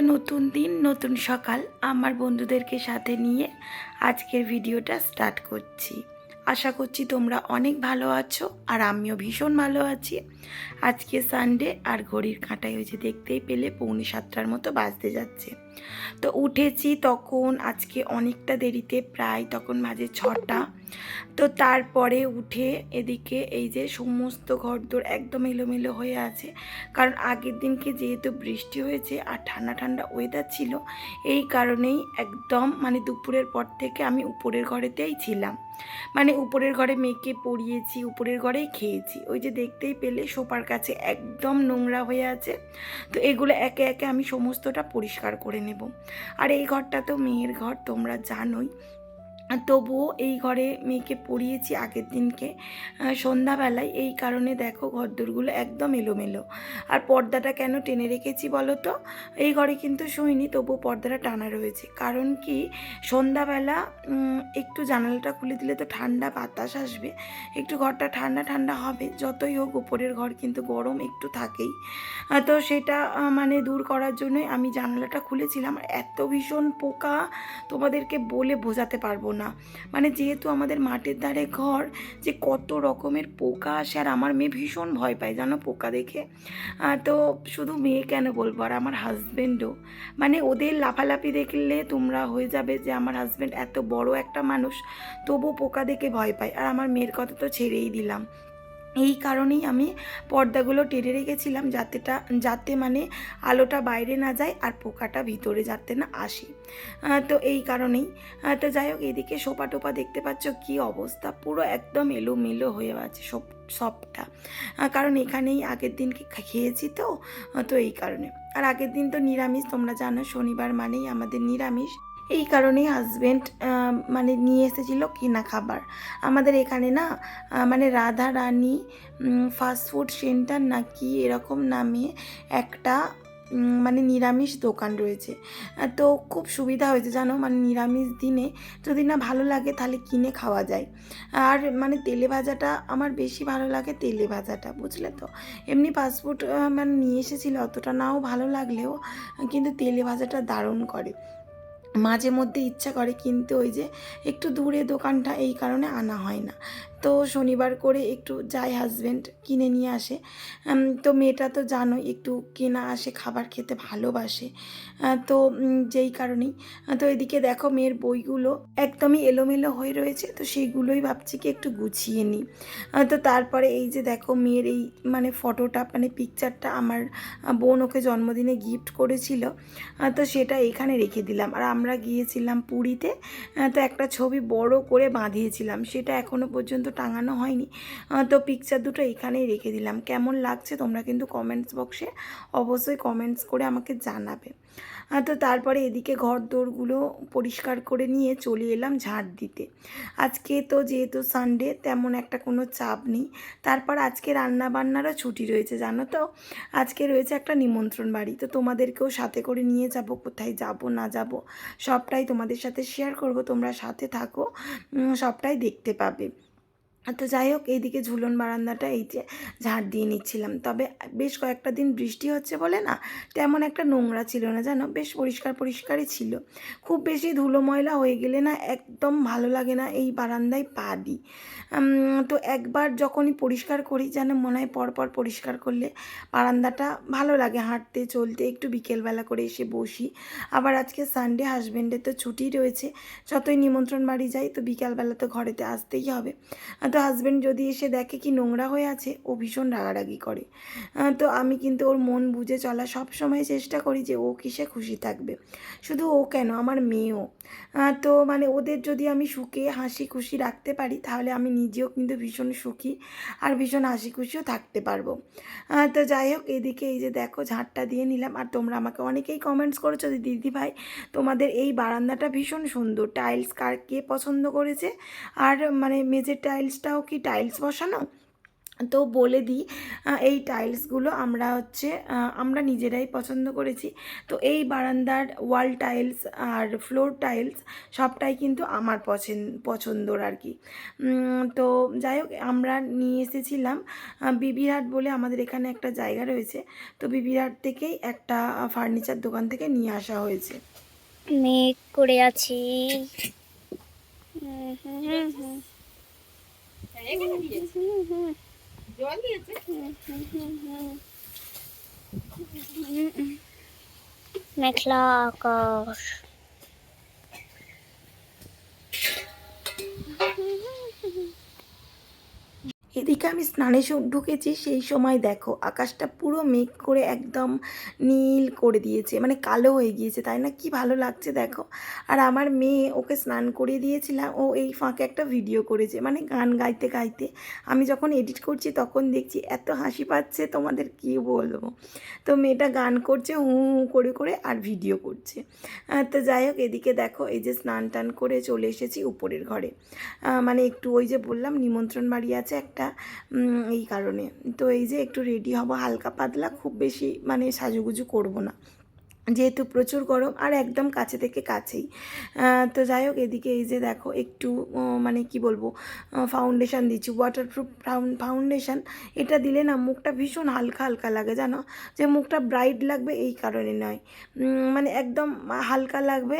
একটা নতুন দিন, নতুন সকাল আমার বন্ধুদেরকে সাথে নিয়ে আজকের ভিডিওটা স্টার্ট করছি। আশা করছি তোমরা অনেক ভালো আছো আর আমিও ভীষণ ভালো আছি। আজকে সানডে আর ঘড়ির কাঁটায় হয়েছে দেখতেই পেলে পৌনে সাতটার মতো বাজতে যাচ্ছে। তো উঠেছি তখন আজকে অনেকটা দেরিতে, প্রায় তখন মাঝে ছটা। তো তারপরে উঠে এদিকে এই যে সমস্ত ঘরদোর একদম এলোমেলো হয়ে আছে। কারণ আগের দিনকে যেহেতু বৃষ্টি হয়েছে আর ঠান্ডা ঠান্ডা ওয়েদার ছিল, এই কারণেই একদম মানে দুপুরের পর থেকে আমি উপরের ঘরেতেই ছিলাম। মানে উপরের ঘরে মেয়েকে পড়িয়েছি উপরের ঘরেই খেয়েছি। ওই যে দেখতেই পেলে সোপার কাছে একদম নোংরা হয়ে আছে। তো এগুলো একে একে আমি সমস্তটা পরিষ্কার করে নেব। আর এই ঘরটা তো মেয়ের ঘর তোমরা জানোই। তবুও এই ঘরে মেয়েকে পড়িয়েছি আগের দিনকে। সন্ধ্যাবেলায়। এই কারণে দেখো ঘরদোরগুলো একদম এলোমেলো। আর পর্দাটা কেন টেনে রেখেছি বলো তো? এই ঘরে কিন্তু শুইনি তবু পর্দাটা টানা রয়েছে। কারণ কি? সন্ধ্যাবেলা একটু জানালাটা খুলে দিলে তো ঠান্ডা বাতাস আসবে। একটু ঘরটা ঠান্ডা ঠান্ডা হবে। যতই হোক উপরের ঘর কিন্তু গরম একটু থাকেই। তো সেটা মানে দূর করার জন্যই আমি জানালাটা খুলেছিলাম। এত ভীষণ পোকা তোমাদেরকে বলে বোঝাতে পারব না। মানে যেহেতু আমাদের মাঠের ধারে ঘর, যে কত রকমের পোকা আসে, আর আমার মেয়ে ভীষণ ভয় পায়, জানো পোকা দেখে। তো শুধু মেয়ে কেন বলব? আর আমার হাজব্যান্ডও মানে ওদের লাফালাফি দেখলে তোমরা হয়ে যাবে যে আমার হাজব্যান্ড এত বড় একটা মানুষ তবু পোকা দেখে ভয় পায়। আর আমার মেয়ের কথা তো ছেড়েই দিলাম। এই কারণেই আমি পর্দাগুলো টেনে রেখেছিলাম যাতেটা যাতে মানে আলোটা বাইরে না যায় আর পোকাটা ভিতরে যাতে না আসে। তো এই কারণেই তো যাই হোক এদিকে সোপা টোপা দেখতে পাচ্ছ কি অবস্থা, পুরো একদম এলোমেলো হয়ে আছে সব, সবটা। কারণ এখানেই আগের দিনকে খেয়েছি তো তো এই কারণে। আর আগের দিন তো নিরামিষ, তোমরা জানো শনিবার মানেই আমাদের নিরামিষ। এই কারণেই হাজব্যান্ড মানে নিয়ে এসেছিল কেনা খাবার। আমাদের এখানে না মানে রাধা রানী ফাস্টফুড সেন্টার নাকি এরকম নামে একটা মানে নিরামিষ দোকান রয়েছে। তো খুব সুবিধা হয়েছে, জানো? মানে নিরামিষ দিনে যদি না ভালো লাগে তাহলে কিনে খাওয়া যায়। আর মানে তেলে ভাজাটা আমার বেশি ভালো লাগে তেলে ভাজাটা, বুঝলে তো? এমনি ফাস্টফুড মানে নিয়ে এসেছিল, অতটা নাও ভালো লাগলেও, কিন্তু তেলে ভাজাটা দারুণ করে। মাঝে মধ্যে ইচ্ছা করে, কিন্তু ওই যে একটু দূরে দোকানটা এই কারণে আনা হয় না। তো শনিবার করে একটু যাই হাজব্যান্ড কিনে নিয়ে আসে। তো মেয়েটা তো জানোই একটু কেনা আসে, খাবার খেতে ভালোবাসে। তো যেই কারণেই। তো এদিকে দেখো মেয়ের বইগুলো একদমই এলোমেলো হয়ে রয়েছে, তো সেইগুলোই ভাবছি কি একটু গুছিয়ে নিই। তো তারপরে এই যে দেখো মেয়ের এই মানে ফটোটা মানে পিকচারটা আমার বোন ওকে জন্মদিনে গিফট করেছিল। তো সেটা এখানে রেখে দিলাম। আর আমরা গিয়েছিলাম পুরীতে তো একটা ছবি বড় করে বাঁধিয়েছিলাম। সেটা এখনও পর্যন্ত টাঙানো হয়নি। তো পিকচার দুটো এখানেই রেখে দিলাম। কেমন লাগছে তোমরা কিন্তু কমেন্টস বক্সে অবশ্যই কমেন্টস করে আমাকে জানাবে। তো তারপরে এদিকে ঘর দোরগুলো পরিষ্কার করে নিয়ে চলে এলাম ঝাড় দিতে। আজকে তো যেহেতু সানডে তেমন একটা কোনো চাপ নেই। তারপর আজকে রান্না বান্নারও ছুটি রয়েছে, জানো তো? আজকে রয়েছে একটা নিমন্ত্রণ বাড়ি। তো তোমাদেরকেও সাথে করে নিয়ে যাব, কোথায় যাব, না যাব, সবটাই তোমাদের সাথে শেয়ার করব। তোমরা সাথে থাকো সবটাই দেখতে পাবে। তো যাই হোক, এইদিকে ঝুলন বারান্দাটা এই যে ঝাড় দিয়ে নিচ্ছিলাম। তবে বেশ কয়েকটা দিন বৃষ্টি হচ্ছে বলে না, তেমন একটা নোংরা ছিল না, জানো? বেশ পরিষ্কার পরিষ্কারই ছিল। খুব বেশি ধুলো ময়লা হয়ে গেলে না একদম ভালো লাগে না এই বারান্দায় পা দিই। তো একবার যখনই পরিষ্কার করি, যেন মনে হয় পরপর পরিষ্কার করলে বারান্দাটা ভালো লাগে, হাঁটতে, চলতে, একটু বিকেলবেলা করে এসে বসি। আবার আজকে সানডে হাজব্যান্ডের তো ছুটি রয়েছে, যতই নিমন্ত্রণ বাড়ি যাই, তো বিকালবেলা তো ঘরেতে আসতেই হবে। তো হাজব্যান্ড যদি এসে দেখে কি নোংরা হয়ে আছে, ও ভীষণ রাগারাগি করে। তো আমি কিন্তু ওর মন বুঝে চলা সব সময় চেষ্টা করি যে ও কিসে খুশি থাকবে। শুধু ও কেন, আমার মেয়েও। তো মানে ওদের যদি আমি সুখে, হাসি খুশি রাখতে পারি, তাহলে আমি নিজেও কিন্তু ভীষণ সুখী আর ভীষণ হাসি খুশিও থাকতে পারব। তো যাই হোক, এদিকে এই যে দেখো ঝাড়টা দিয়ে নিলাম। আর তোমরা আমাকে অনেকেই কমেন্টস করেছ যে, দিদি ভাই, তোমাদের এই বারান্দাটা ভীষণ সুন্দর। টাইলস কার কে পছন্দ করেছে? আর মানে মেঝের টাইলসটাও কি টাইলস বসানো? তো বলে দিই এই টাইলসগুলো আমরা হচ্ছে আমরা নিজেরাই পছন্দ করেছি। তো এই বারান্দার ওয়াল টাইলস আর ফ্লোর টাইলস সবটাই কিন্তু আমার পছন্দ পছন্দর আর কি। তো যাই হোক আমরা নিয়ে এসেছিলাম বিবিরহাট বলে আমাদের এখানে একটা জায়গা রয়েছে। তো বিবিরহাট থেকেই একটা ফার্নিচার দোকান থেকে নিয়ে আসা হয়েছে। মেঘ করে আছি। হুম, হুম, হুম, হুম। হুম, হুম, হুম। মেঘলা আকাশ এদিকে আমি স্নানে সু- ঢুকেছি, সেই সময় দেখো আকাশটা পুরো মেঘ করে একদম নীল করে দিয়েছে মানে কালো হয়ে গিয়েছে, তাই না? কি ভালো লাগছে দেখো। আর আমার মেয়ে ওকে স্নান করিয়ে দিয়েছিলাম, ও এই ফাঁকে একটা ভিডিও করেছে মানে গান গাইতে গাইতে। আমি যখন এডিট করছি তখন দেখছি এত হাসি পাচ্ছে, তোমাদের কি বলব? তো মেয়েটা গান করছে, হু হু করে করে আর ভিডিও করছে। তো যাই হোক, এদিকে দেখো এই যে স্নান টান করে চলে এসেছি উপরের ঘরে। মানে একটু ওই যে বললাম, নিমন্ত্রণ বাড়ি আছে একটা এই কারণে। তো এই যে একটু রেডি হব, হালকা পাতলা, খুব বেশি মানে সাজুগুজু করব না। যেহেতু প্রচুর গরম আর একদম কাছে থেকে কাছেই। তো যাই হোক, এদিকে এই যে দেখো, একটু মানে কি বলব ফাউন্ডেশান দিচ্ছি ওয়াটারপ্রুফ ফাউন্ডেশান এটা দিলে না মুখটা ভীষণ হালকা হালকা লাগে, জানো? যে মুখটা ব্রাইট লাগবে এই কারণে নয়। মানে একদম হালকা লাগবে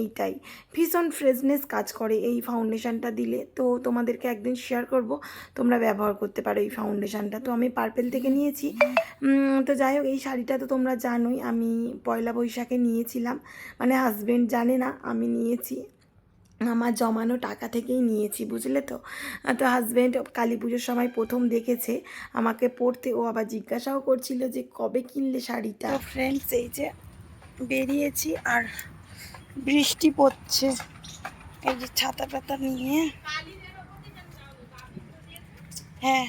এইটাই। ভীষণ ফ্রেশনেস কাজ করে এই ফাউন্ডেশানটা দিলে। তো তোমাদেরকে একদিন শেয়ার করব, তোমরা ব্যবহার করতে পারো এই ফাউন্ডেশানটা তো আমি পার্পেল থেকে নিয়েছি। তো যাই হোক, এই শাড়িটা তো তোমরা জানোই, আমি পয়লা বৈশাখে নিয়েছিলাম। মানে হাজবেন্ড জানে না, আমি নিয়েছি। আমার জমানো টাকা থেকেই নিয়েছি, বুঝলে তো? তো হাজব্যান্ড কালী পুজোর সময় প্রথম দেখেছে আমাকে পড়তে। ও আবার জিজ্ঞাসাও করছিল যে, কবে কিনলে শাড়িটা? ফ্রেন্ডস এই যে বেরিয়েছি আর বৃষ্টি পড়ছে। এই যে ছাতা টাতা নিয়ে। হ্যাঁ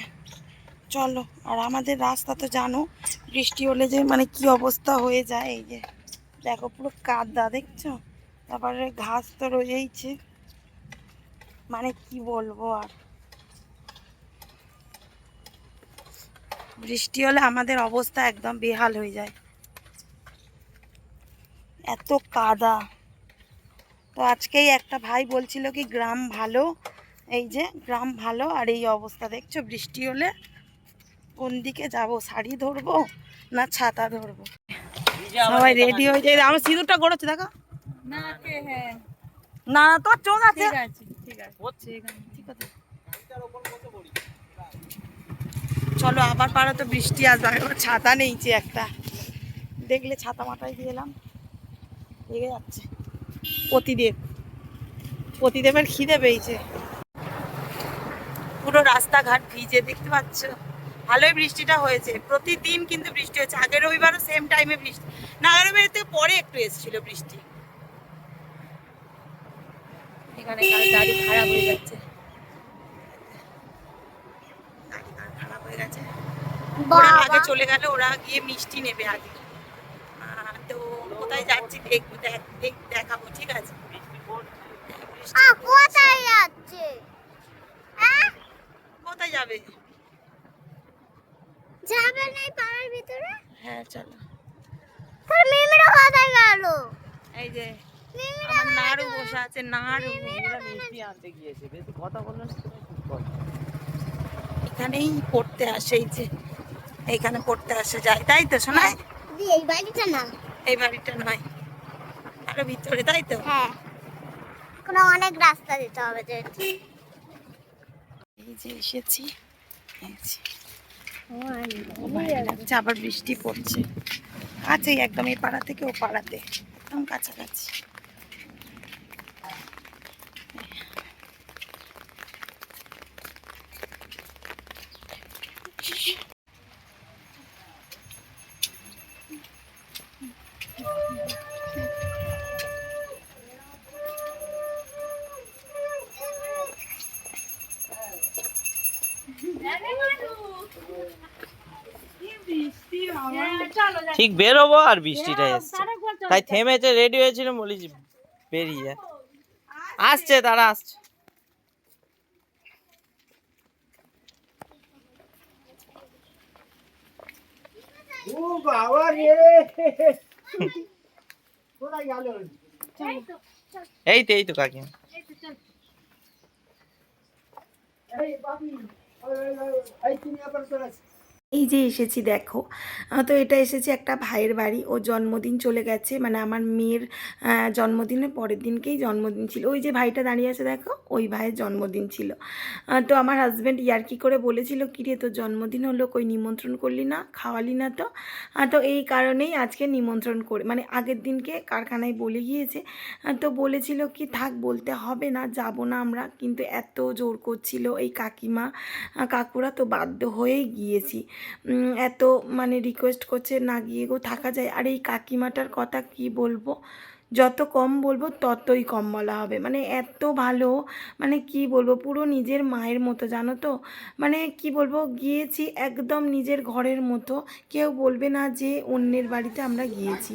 চলো। আর আমাদের রাস্তা তো জানো বৃষ্টি হলে যে মানে কি অবস্থা হয়ে যায়, এই যে দেখো পুরো কাদা, দেখছ? তারপরে ঘাস তো রয়েইছে। মানে কি বলব আর? বৃষ্টি হলে আমাদের অবস্থা একদম বেহাল হয়ে যায়। এত কাদা। তো আজকেই একটা ভাই বলছিল কি, গ্রাম ভালো। এই যে, গ্রাম ভালো আর এই অবস্থা। দেখছ, বৃষ্টি হলে কোন দিকে যাব? শাড়ি ধরবো না ছাতা ধরবো? সবাই রেডি হয়ে যায়। আমার সিঁদুরটা গড়াচ্ছে দেখো। না কে হ্যাঁ। না তোর চোখ আছে। চলো আবার পারো তো বৃষ্টি আসবে। আমি ছাতা নেইছে একটা। দেখলে ছাতা মাথায় দিয়ে এলাম। লেগে যাচ্ছে। পতিদেব। পতিদেবের খিদে পেয়েছে। পুরো রাস্তাঘাট ভিজে দেখতে পাচ্ছ? ভালোই বৃষ্টিটা হয়েছে। প্রতিদিন কিন্তু বৃষ্টি হচ্ছে আগের রবিবারও সেম টাইমে বৃষ্টি। না আগের থেকে পরে একটু এসেছিল বৃষ্টি। এখানে গাড়ি খারাপ হয়ে যাচ্ছে। খারাপ হয়ে গেছে। ওরা আগে চলে গেল ওরা গিয়ে মিষ্টি নেবে আগে। তো কোথায় যাচ্ছি দেখব দেখ দেখ- দেখাবো ঠিক আছে? কোথায় যাচ্ছে? কোথায় যাবে? যাবে না পাড়ার ভিতরে? হ্যাঁ চলো। তোর মিমিরা কোথায় গেল? এই যে আমার নাড়ু বসে আছে নাড়ু। এখানেই পড়তে আসে এই যে এইখানে পড়তে আসে যায় তাই তো শোনায় দি এই বাড়িটা না এই বাড়িটা নয় আরও ভিতরে তাই তো? হ্যাঁ। কোনো অনেক রাস্তা দিতে হবে যে এই যে এসেছি। এই যে। আবার বৃষ্টি পড়ছে। কাছেই একদম এই পাড়া থেকে ও পাড়াতে একদম কাছাকাছি। ঠিক বেরোবো আর বৃষ্টিটা এসছে তাই থেমেছে রেডি হয়েছিল বলি বেরিয়ে আসছে তারা আসছে এই তো এই তো কাকি এই বাবু এই তুমি আবার চলে আসছো এই যে এসেছি দেখো। তো এটা এসেছে একটা ভাইয়ের বাড়ি। ও জন্মদিন চলে গেছে। মানে আমার মেয়ের জন্মদিনের পরের দিনকেই জন্মদিন ছিল। ওই যে ভাইটা দাঁড়িয়ে আছে দেখো, ওই ভাইয়ের জন্মদিন ছিল। তো আমার হাজব্যান্ড ইয়ার্কি করে বলেছিল, কিরে, তোর জন্মদিন হলো, কই নিমন্ত্রণ করলি না? খাওয়ালি না তো? তো এই কারণেই আজকে নিমন্ত্রণ করে মানে আগের দিনকে কারখানায় বলে গিয়েছে। তো বলেছিল কি, থাক, বলতে হবে না, যাব না আমরা। কিন্তু এত জোর করছিল এই কাকিমা। কাকুরা তো বাধ্য হয়েই গিয়েছি। এত মানে রিকোয়েস্ট করছে, না গিয়ে গো, থাকা যায়। আর এই কাকিমাটার কথা কি বলব? যত কম বলব, ততই কম বলা হবে। মানে এত ভালো মানে কি বলব, পুরো নিজের মায়ের মতো, জানো তো? মানে কি বলব, গিয়েছি একদম নিজের ঘরের মতো। কেউ বলবে না যে অন্যের বাড়িতে আমরা গিয়েছি।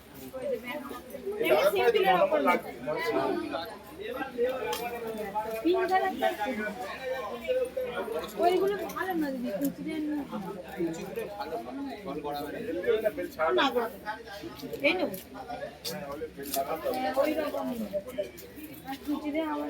ওইগুলো ভালো না দিদি কুচড়ে এই নেব ওই রকম আর আমার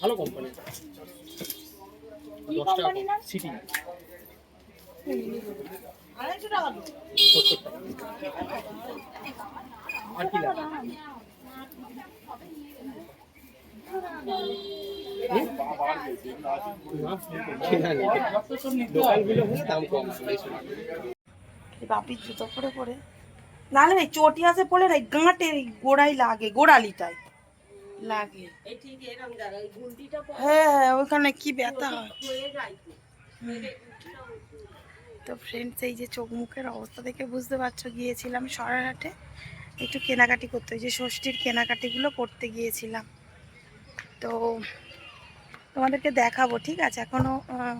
ভালো কোম্পানি দশ টাকা সিটি আর কি বাপির জুতো পরে পরে। নাহলে এই চটি আছে পরে না এই গাঁটের এই গোড়াই লাগে গোড়ালিটায় লাগে। হ্যাঁ হ্যাঁ ওইখানে কি ব্যথা হয়। তো। ফ্রেন্ডস এই যে চোখ মুখের অবস্থা দেখে বুঝতে পারছ গিয়েছিলাম সরারহাটে। একটু কেনাকাটি করতে যে ষষ্ঠীর কেনাকাটিগুলো করতে গিয়েছিলাম। তো তোমাদেরকে দেখাবো ঠিক আছে? এখনও আহ,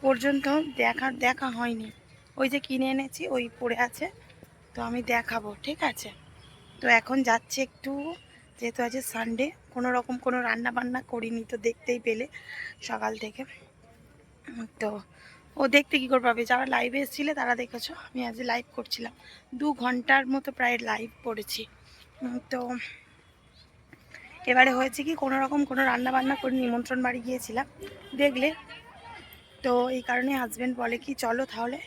পর্যন্ত দেখা দেখা হয়নি। ওই যে কিনে এনেছি ওই পড়ে আছে। তো আমি দেখাবো ঠিক আছে? তো এখন যাচ্ছে একটু যেহেতু আজ সানডে কোনো রকম কোনো রান্না বান্না করিনি তো দেখতেই পেলে সকাল থেকে। তো ও দেখতে কী করে পাবে? যারা লাইভে এসেছিলে তারা দেখেছ আমি আজ লাইভ করছিলাম। দু ঘণ্টার মতো প্রায় লাইভ উম, তো এবারে হয়েছে কি কোনো রকম কোনো রান্না বান্না করে নিমন্ত্রণ বাড়ি গিয়েছিলাম। দেখলে তো এই কারণে হাজব্যান্ড বলে কি চলো তাহলে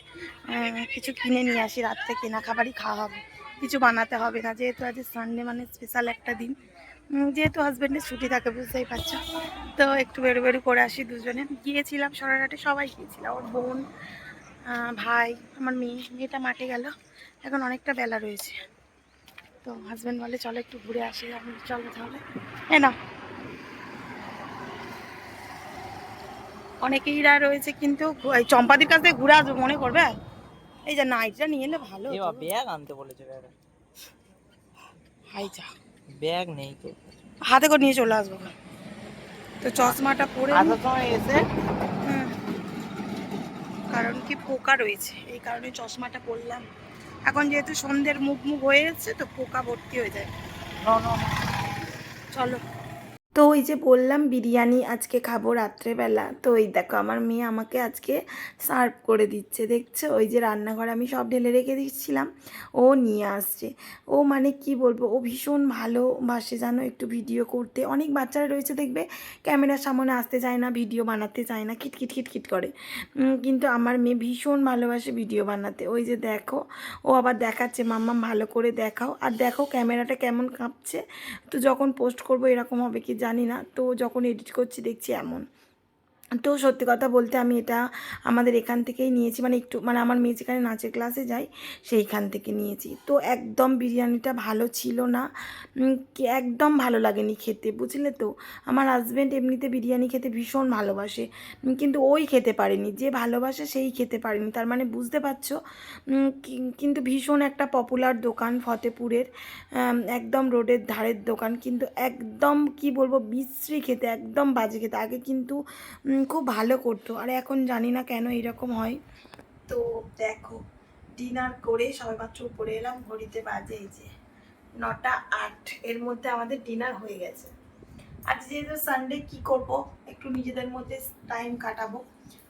কিছু কিনে নিয়ে আসি রাত্রে কেনা খাবারই খাওয়া হবে কিছু বানাতে হবে না। যেহেতু আজ সানডে মানে স্পেশাল একটা দিন। যেহেতু হাজব্যান্ডের ছুটি থাকে, বুঝতেই পারছ। তো একটু বেরো বেরো করে আসি দুজনে। গিয়েছিলাম সরারহাটে, সবাই গিয়েছিলাম ওর বোন ভাই, আমার মেয়ে, মেয়েটা মাঠে গেল। এখন অনেকটা বেলা রয়েছে। তো হাজব্যান্ড বলে, চলো একটু ঘুরে আসি। আমি চলো তাহলে। এ না অনেকেইরা রয়েছে কিন্তু চম্পাদির কাছ ঘুরে আসবে, মনে করবে? এই যে নাইটটা নিয়ে এলে ভালো এ ব্যাগ আনতে বলেছে ব্যাগ। হাই যা। ব্যাগ নেই তো। হাতে করে নিয়ে চলে আসব। তো চশমাটা পরে। আসার সময় এসে। কারণ কি পোকা রয়েছে। এই কারণে চশমাটা পরলাম। এখন যেহেতু সন্ধ্যের মুখ মুখ হয়ে যাচ্ছে তো পোকা ভর্তি হয়ে যায়। চলো। তো ওই যে বললাম বিরিয়ানি আজকে খাব রাত্রেবেলা। তো ওই দেখো, আমার মেয়ে আমাকে আজকে সার্ভ করে দিচ্ছে, দেখছ? ওই যে রান্নাঘর আমি সব ঢেলে রেখে দিচ্ছিলাম, ও নিয়ে আসছে। ও মানে কি বলব, ও ভীষণ ভালোবাসে জানো, একটু ভিডিও করতে। অনেক বাচ্চারা রয়েছে, দেখবে? ক্যামেরার সামনে আসতে চায় না, ভিডিও বানাতে চায় না, খিটখিট খিটখিট করে। কিন্তু আমার মেয়ে ভীষণ ভালোবাসে ভিডিও বানাতে। ওই যে দেখো, ও আবার দেখাচ্ছে মাম্মাম ভালো করে দেখাও। আর দেখো, ক্যামেরাটা কেমন কাঁপছে। তো যখন পোস্ট করব, এরকম হবে কি জানি না। তো যখন এডিট করছি দেখছি এমন। তো সত্যি কথা বলতে আমি এটা আমাদের এখান থেকেই নিয়েছি। মানে একটু মানে আমার মেয়ে যেখানে নাচের ক্লাসে যায়, সেইখান থেকে নিয়েছি। তো একদম বিরিয়ানিটা ভালো ছিল না। একদম ভালো লাগেনি খেতে, বুঝলে তো? আমার হাজব্যান্ড এমনিতে বিরিয়ানি খেতে ভীষণ ভালোবাসে। কিন্তু ওই খেতে পারেনি, যে ভালোবাসে সেই খেতে পারেনি। তার মানে বুঝতে পারছ? কিন্তু ভীষণ একটা পপুলার দোকান ফতেপুরের। একদম রোডের ধারের দোকান। কিন্তু একদম, কি বলব, বিশ্রী খেতে, একদম বাজে খেতে। আগে কিন্তু খুব ভালো করতো। আর এখন জানি না কেন এরকম হয়। তো দেখো ডিনার করে সবাই মাত্র উপরে এলাম, ঘড়িতে বাজে এই যে নটা আট। এর মধ্যে আমাদের ডিনার হয়ে গেছে। আজ যেহেতু সানডে কি করব? একটু নিজেদের মধ্যে টাইম কাটাবো।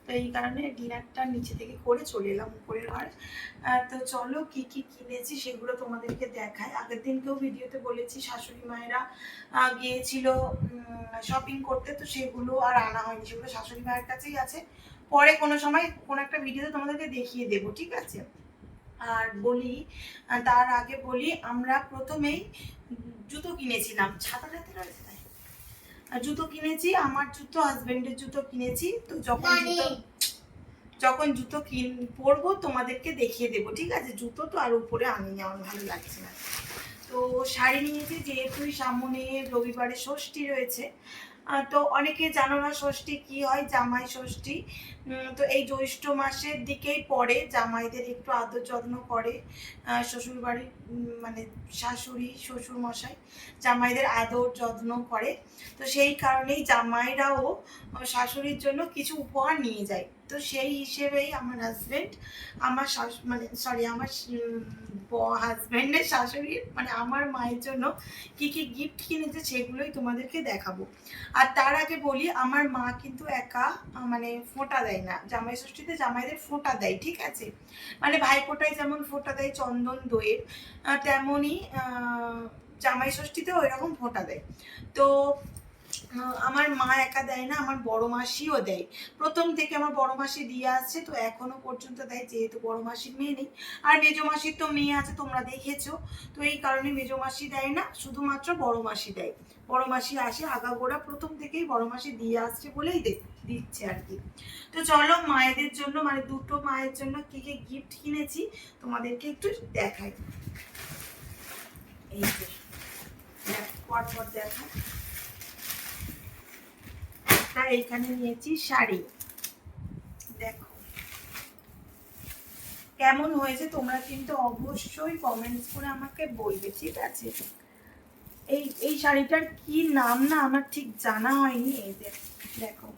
তো এই কারণে ডিনারটা নিচে থেকে করে চলে এলাম উপরের ঘরে। তো চলো কি কি কিনেছি সেগুলো তোমাদেরকে দেখায় আগের দিনকেও ভিডিওতে বলেছি, শাশুড়ি মায়েরা গিয়েছিল শপিং করতে, তো সেগুলো আর আনা হয়নি। সেগুলো শাশুড়ি মায়ের কাছেই আছে। পরে কোনো সময় কোনো একটা ভিডিওতে তোমাদেরকে দেখিয়ে দেবো, ঠিক আছে? আর বলি তার আগে বলি, আমরা প্রথমেই জুতো কিনেছিলাম। ছাতা টাতে রয়েছে? আর জুতো কিনেছি আমার জুতো হাজবেন্ডের জুতো কিনেছি। তো যখন জুতো যখন জুতো কিন পরবো তোমাদেরকে দেখিয়ে দেবো ঠিক আছে? জুতো তো আর উপরে আমি আমার ভালো লাগছে না। তো শাড়ি নিয়েছি যেহেতু সামনে রবিবারে ষষ্ঠী রয়েছে তো অনেকে জানো না ষষ্ঠী কি হয়, জামাই ষষ্ঠী। তো এই জ্যৈষ্ঠ মাসের দিকেই পড়ে, জামাইদের একটু আদর যত্ন করে। শ্বশুর বাড়ির মানে শাশুড়ি শ্বশুর মশাই জামাইদের আদর যত্ন করে। তো সেই কারণেই জামাইরাও শাশুড়ির জন্য কিছু উপহার নিয়ে যায়। তো সেই হিসেবেই আমার হাজবেন্ড আমার শাশু মানে সরি আমার হাজবেন্ডের শাশুড়ির মানে আমার মায়ের জন্য কি কি গিফট কিনেছে সেগুলোই তোমাদেরকে দেখাবো। আর তার আগে বলি, আমার মা কিন্তু একা মানে ফোঁটা দেয় না। জামাই ষষ্ঠীতে জামাইদের ফোঁটা দেয়, ঠিক আছে? মানে ভাইফোঁটায় যেমন ফোঁটা দেয় চন্দন, দইয়ের তেমনই জামাই ষষ্ঠীতেও এরকম ফোঁটা দেয়। তো আমার মা একা দেয় না, আমার বড় মাসিও দেয়। প্রথম থেকে আমার বড় মাসি দিয়ে আসছে, তো এখনও পর্যন্ত দেয় যেহেতু বড় মাসির মেয়ে নেই। আর মেজো মাসির তো মেয়ে আছে, তোমরা দেখেছ। তো এই কারণে মেজো মাসি দেয় না, শুধুমাত্র বড় মাসি দেয়। বড় মাসি আসে, আগাগোড়া প্রথম থেকেই বড় মাসি দিয়ে আসছে বলেই দিচ্ছে আর কি। তো চলো মায়েদের জন্য মানে দুটো মায়ের জন্য কি কি গিফট কিনেছি, তোমাদেরকে একটু দেখাই। এই পরপর দেখা একটা এইখানে নিয়েছি শাড়ি। দেখো। কেমন হয়েছে তোমরা কিন্তু অবশ্যই কমেন্টস করে আমাকে বলবে, ঠিক আছে? এই এই শাড়িটার কি নাম না আমার ঠিক জানা হয়নি যে দেখো।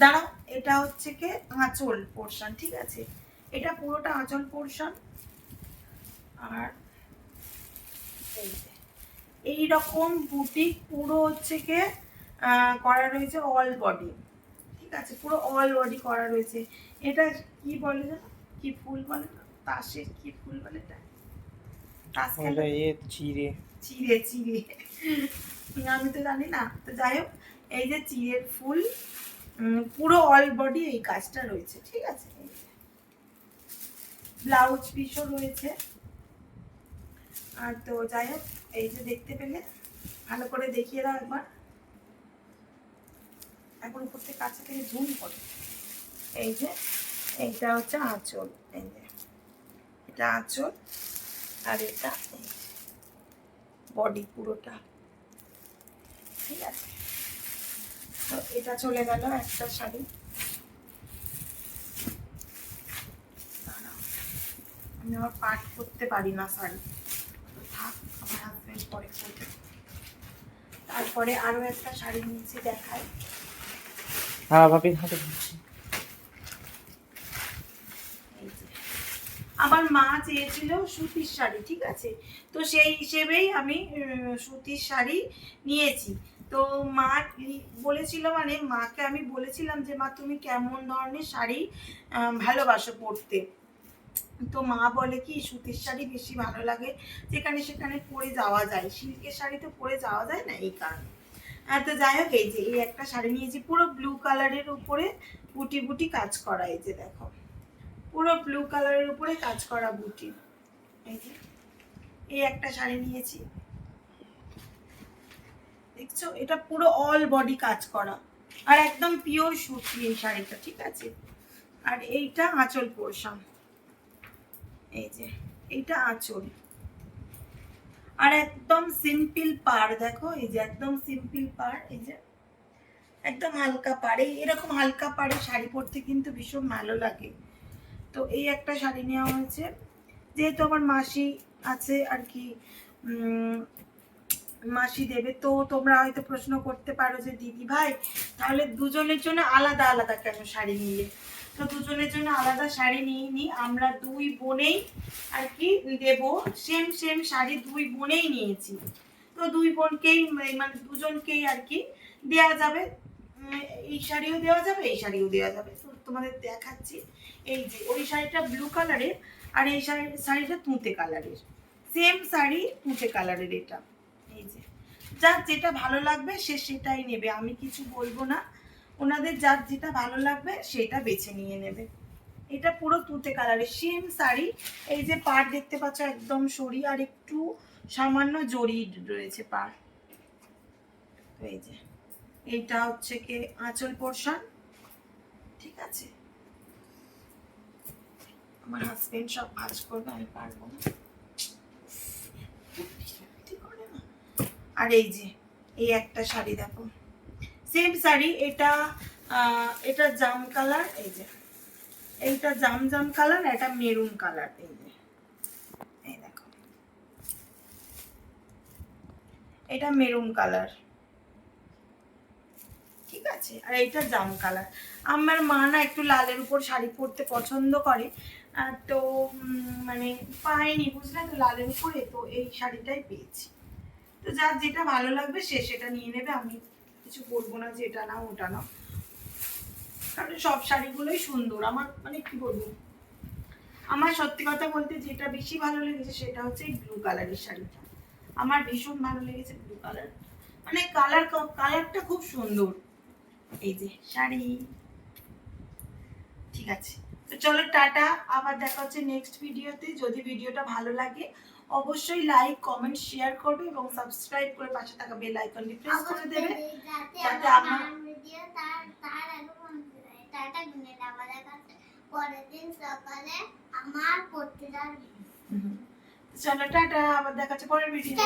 দাঁড়াও, এটা হচ্ছে কি? আঁচল পোর্শন ঠিক আছে? এটা পুরোটা আঁচল পোর্শন আর এই যে, এইরকম বুটিক পুরো হচ্ছে কি? করা রয়েছে অল বডি ঠিক আছে পুরো অল বডি করা রয়েছে। এটা কি বলে জানো কি ফুল বলে? তাসের কি ফুল বলে এটা? ইয়ে চিড়ে। চিড়ে চিড়ে। আমি তো জানি না। তো যাই হোক এই যে চিড়ের ফুল পুরো অল বডি এই কাজটা রয়েছে ঠিক আছে? ব্লাউজ পিসও রয়েছে। আর তো যাই হোক এই যে দেখতে পেলে ভালো করে দেখিয়ে দাও একবার। এখন উপর থেকে কাছে থেকে ঝুম করে। এই যে, এইটা হচ্ছে আঁচল, এই যে। এটা আঁচল, আর এটা বডি পুরোটা। ঠিক আছে? তো এটা চলে গেল একটা শাড়ি। আমি আবার পাট করতে পারি না শাড়ি। থাক, আমার হাজব্যান্ড পরে তারপরে আরও একটা শাড়ি নিয়েছি দেখাই। হ্যাঁ ভাবি হাতে আমার মা চেয়েছিল সুতির শাড়ি, ঠিক আছে? তো সেই হিসেবেই আমি সুতির শাড়ি নিয়েছি। তো মা বলেছিল মানে মাকে আমি বলেছিলাম যে, মা, তুমি কেমন ধরনের শাড়ি ভালোবাসো পরতে? তো মা বলে কি, সুতির শাড়ি বেশি ভালো লাগে যেখানে সেখানে পরে যাওয়া যায়। সিল্কের শাড়ি তো পরে যাওয়া যায় না এই কারণে। আর তো যাই হোক, এই যে, এই একটা শাড়ি নিয়েছি, পুরো ব্লু কালারের উপরে বুটি বুটি কাজ করা, এই যে দেখো। পুরো ব্লু কালারের উপরে কাজ করা বুটি। এই যে, এই একটা শাড়ি নিয়েছি। দেখছ? এটা পুরো অল বডি কাজ করা। আর একদম পিওর সুতি এই শাড়িটা, ঠিক আছে? আর এইটা আঁচল পোর্শন এই যে, এইটা আঁচল। আর একদম সিম্পল পার দেখো, এই যে একদম সিম্পল পার এই যে একদম হালকা পাড়ে এরকম হালকা পাড়ে শাড়ি পরতে কিন্তু ভীষণ ভালো লাগে। তো এই একটা শাড়ি নেওয়া হয়েছে। যেহেতু আমার মাসি আছে আর কি মাসি দেবে, তো তোমরা হয়তো প্রশ্ন করতে পারো যে, দিদি ভাই, তাহলে দুজনের জন্য আলাদা আলাদা কেন শাড়ি নিয়ে তো দুজনের জন্য আলাদা শাড়ি নিয়ে নি। আমরা দুই বোনেই আর কি দেব। সেম সেম শাড়ি দুই বোনেই নিয়েছি। তো দুই বোনকেই মানে মানে দুজনকেই আর কি দেওয়া যাবে। এই শাড়িও দেওয়া যাবে, এই শাড়িও দেওয়া যাবে। তো তোমাদের দেখাচ্ছি। এই যে, ওই শাড়িটা ব্লু কালারের আর এই শাড়ি, শাড়িটা তুঁতে কালারের সেম শাড়ি, তুঁতে কালারের এটা। এই যে, যার যেটা ভালো লাগবে সে সেটাই নেবে। আমি কিছু বলব না। ওনাদের যার যেটা ভালো লাগবে সেটা বেছে নিয়ে নেবে। এটা পুরো তুঁতে কালারের সেম শাড়ি, এই যে পাড় দেখতে পাচ্ছ একদম সরি আর একটু সামান্য জড়ি রয়েছে তো এই যে, এইটা হচ্ছে কি? আঁচল পোর্শন ঠিক আছে? আমার হাজবেন্ড সব কাজ করবে, আমি পারব না। আর এই যে, এই একটা শাড়ি দেখো। সেম শাড়ি, এটা এটা জাম কালার, এই যে। এইটা জাম জাম কালার, এটা মেরুন কালার, এই যে। এই দেখো। এটা মেরুন কালার। ঠিক আছে? আর এইটা জাম কালার। আমার মা না একটু লালের উপর শাড়ি পরতে পছন্দ করে। তো মানে পাইনি বুঝলে? তো লালের উপরে তো এই শাড়িটাই পেয়েছি। তো যার যেটা ভালো লাগবে সে সেটা নিয়ে নেবে, আমি কিছু বলব না যে এটা না ওটা না কারণ সব শাড়িগুলোই সুন্দর। আমার মানে কি বলব? আমার সত্যি কথা বলতে যেটা বেশি ভালো লেগেছে সেটা হচ্ছে এই ব্লু কালারের শাড়িটা। আমার ভীষণ ভালো লেগেছে ব্লু কালার মানে কালার কালারটা খুব সুন্দর। এই যে শাড়ি। ঠিক আছে। তো চলো টাটা। আবার দেখা হচ্ছে নেক্সট ভিডিওতে যদি ভিডিওটা ভালো লাগে অবশ্যই লাইক কমেন্ট শেয়ার করবে এবং সাবস্ক্রাইব করে পাশে থাকা বেল আইকনটি প্রেস করে দেবে। যাতে আপনার টাটা গুনে আমাদের কাছে পরের দিন সকালে আমার পত্রিকার চলো টাটা আবার দেখা পরের ভিডিও